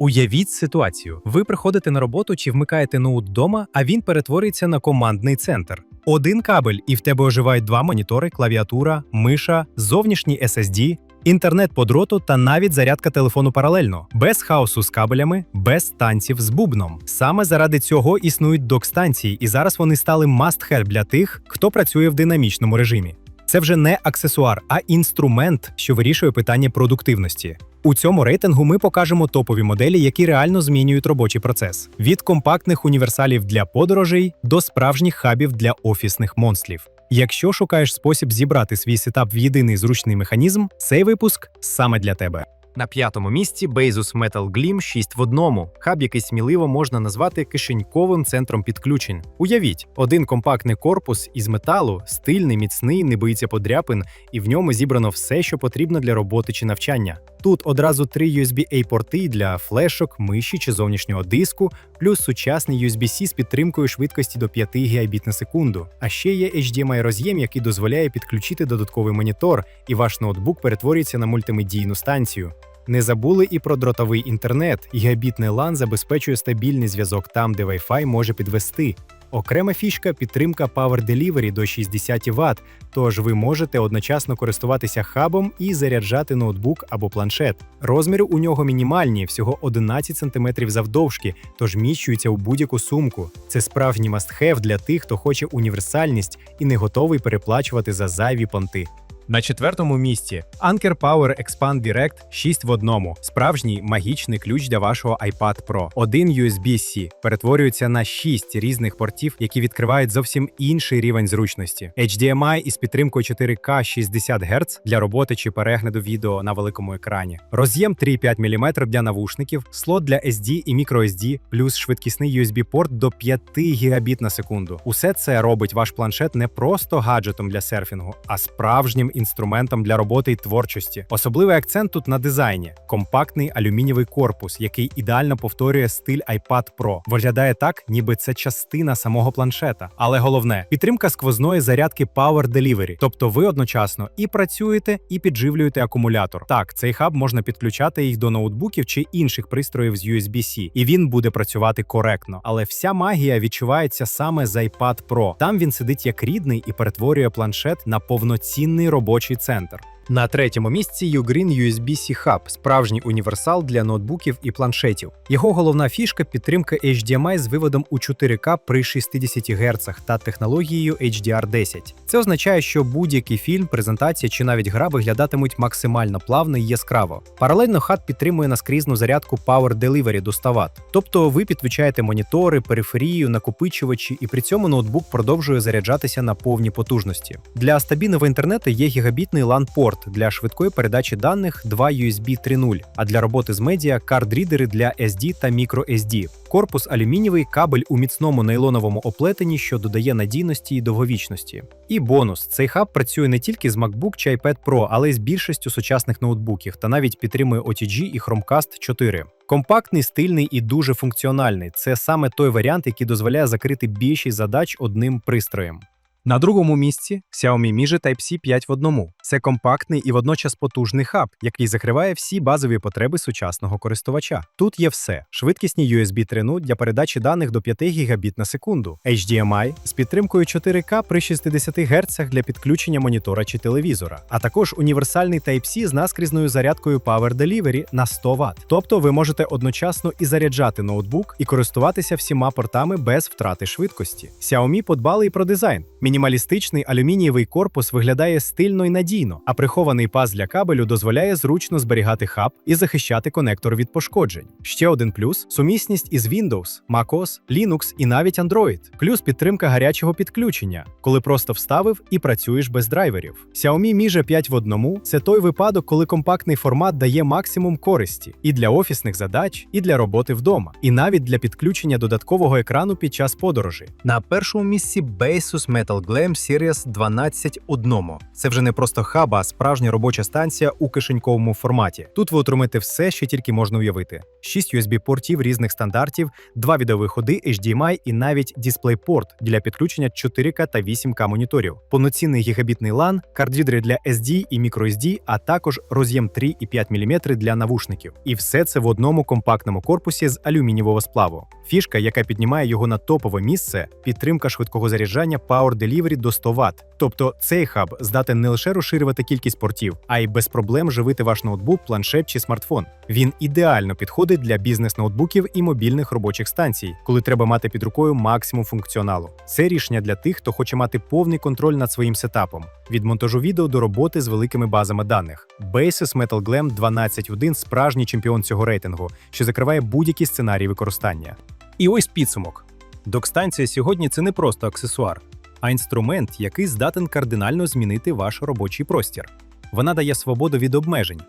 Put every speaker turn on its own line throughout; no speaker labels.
Уявіть ситуацію: ви приходите на роботу чи вмикаєте ноут вдома, а він перетворюється на командний центр. Один кабель, і в тебе оживають два монітори, клавіатура, миша, зовнішній SSD, інтернет по дроту та навіть зарядка телефону паралельно, без хаосу з кабелями, без танців з бубном. Саме заради цього існують док-станції, і зараз вони стали must-have для тих, хто працює в динамічному режимі. Це вже не аксесуар, а інструмент, що вирішує питання продуктивності. У цьому рейтингу ми покажемо топові моделі, які реально змінюють робочий процес: від компактних універсалів для подорожей до справжніх хабів для офісних монстрів. Якщо шукаєш спосіб зібрати свій сетап в єдиний зручний механізм, цей випуск саме для тебе.
На п'ятому місці Bazus Metal Gleam 6 в одному. Хаб, який сміливо можна назвати кишеньковим центром підключень. Уявіть, один компактний корпус із металу, стильний, міцний, не боїться подряпин, і в ньому зібрано все, що потрібно для роботи чи навчання. Тут одразу три USB-A-порти для флешок, миші чи зовнішнього диску, плюс сучасний USB-C з підтримкою швидкості до 5 гігабіт на секунду. А ще є HDMI роз'єм, який дозволяє підключити додатковий монітор, і ваш ноутбук перетворюється на мультимедійну станцію. Не забули і про дротовий інтернет. Гігабітний LAN забезпечує стабільний зв'язок там, де Wi-Fi може підвести. Окрема фішка підтримка Power Delivery до 60 Вт, тож ви можете одночасно користуватися хабом і заряджати ноутбук або планшет. Розміри у нього мінімальні, всього 11 см завдовжки, тож міщуються у будь-яку сумку. Це справжній must-have для тих, хто хоче універсальність і не готовий переплачувати за зайві понти.
На четвертому місці Anker Power Expand Direct 6 в одному. Справжній магічний ключ для вашого iPad Pro. Один USB-C перетворюється на 6 різних портів, які відкривають зовсім інший рівень зручності. HDMI із підтримкою 4K 60 Гц для роботи чи перегляду відео на великому екрані. Роз'єм 3,5 мм для навушників, слот для SD і microSD, плюс швидкісний USB-порт до 5 гігабіт на секунду. Усе це робить ваш планшет не просто гаджетом для серфінгу, а справжнім інструментом для роботи й творчості. Особливий акцент тут на дизайні: компактний алюмінієвий корпус, який ідеально повторює стиль iPad Pro. Виглядає так, ніби це частина самого планшета. Але головне підтримка сквозної зарядки Power Delivery. Тобто ви одночасно і працюєте, і підживлюєте акумулятор. Так, цей хаб можна підключати їх до ноутбуків чи інших пристроїв з USB-C, і він буде працювати коректно. Але вся магія відчувається саме з iPad Pro. Там він сидить як рідний і перетворює планшет на повноцінний робочий центр.
На третьому місці Ugreen USB-C Hub – справжній універсал для ноутбуків і планшетів. Його головна фішка підтримка HDMI з виводом у 4К при 60 Гц та технологією HDR10. Це означає, що будь-який фільм, презентація чи навіть гра виглядатимуть максимально плавно і яскраво. Паралельно хат підтримує наскрізну зарядку Power Delivery до 100 Вт. Тобто ви підключаєте монітори, периферію, накопичувачі, і при цьому ноутбук продовжує заряджатися на повній потужності. Для стабільного інтернету є гігабітний LAN-порт для швидкої передачі даних 2 USB 3.0, а для роботи з медіа кардрідери для SD та microSD. Корпус алюмінієвий, кабель у міцному нейлоновому оплетенні, що додає надійності і довговічності. І бонус: цей хаб працює не тільки з MacBook чи iPad Pro, але й з більшістю сучасних ноутбуків та навіть підтримує OTG і Chromecast 4. Компактний, стильний і дуже функціональний. Це саме той варіант, який дозволяє закрити більшість задач одним пристроєм. На другому місці Xiaomi Mi Type-C 5 в одному. Це компактний і водночас потужний хаб, який закриває всі базові потреби сучасного користувача. Тут є все: швидкісні USB 3.0 для передачі даних до 5 гігабіт на секунду, HDMI з підтримкою 4К при 60 Гц для підключення монітора чи телевізора, а також універсальний Type-C з наскрізною зарядкою Power Delivery на 100 Вт. Тобто ви можете одночасно і заряджати ноутбук, і користуватися всіма портами без втрати швидкості. Xiaomi подбали і про дизайн. Мінімалістичний алюмінієвий корпус виглядає стильно і надійно, а прихований паз для кабелю дозволяє зручно зберігати хаб і захищати конектор від пошкоджень. Ще один плюс сумісність із Windows, MacOS, Linux і навіть Android, плюс підтримка гарячого підключення, коли просто вставив і працюєш без драйверів. Xiaomi Mi Ji 5 в одному це той випадок, коли компактний формат дає максимум користі і для офісних задач, і для роботи вдома, і навіть для підключення додаткового екрану під час подорожі.
На першому місці Basus Metal
Metal Glam Series 12 одному. Це вже не просто хаб, а справжня робоча станція у кишеньковому форматі. Тут ви отримаєте все, що тільки можна уявити: 6 USB-портів різних стандартів, два відеовиходи HDMI і навіть DisplayPort для підключення 4К та 8К моніторів, повноцінний гігабітний LAN, кардрідери для SD і microSD, а також роз'єм 3,5 мм для навушників. І все це в одному компактному корпусі з алюмінієвого сплаву. Фішка, яка піднімає його на топове місце, підтримка швидкого заряджання Power Delivery до 100 Вт. Тобто цей хаб здатен не лише розширювати кількість портів, а й без проблем живити ваш ноутбук, планшет чи смартфон. Він ідеально підходить для бізнес-ноутбуків і мобільних робочих станцій, коли треба мати під рукою максимум функціоналу. Це рішення для тих, хто хоче мати повний контроль над своїм сетапом від монтажу відео до роботи з великими базами даних. Basis Metal Glam 12.1 – справжній чемпіон цього рейтингу, що закриває будь-які сценарії використання.
І ось підсумок. Док-станція сьогодні це не просто аксесуар, а інструмент, який здатен кардинально змінити ваш робочий простір. Вона дає свободу від обмежень.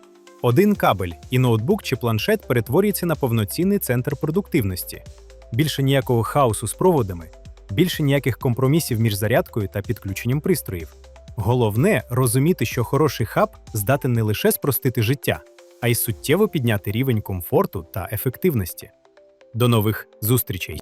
Один кабель і ноутбук чи планшет перетворюється на повноцінний центр продуктивності. Більше ніякого хаосу з проводами, більше ніяких компромісів між зарядкою та підключенням пристроїв. Головне розуміти, що хороший хаб здатен не лише спростити життя, а й суттєво підняти рівень комфорту та ефективності. До нових зустрічей!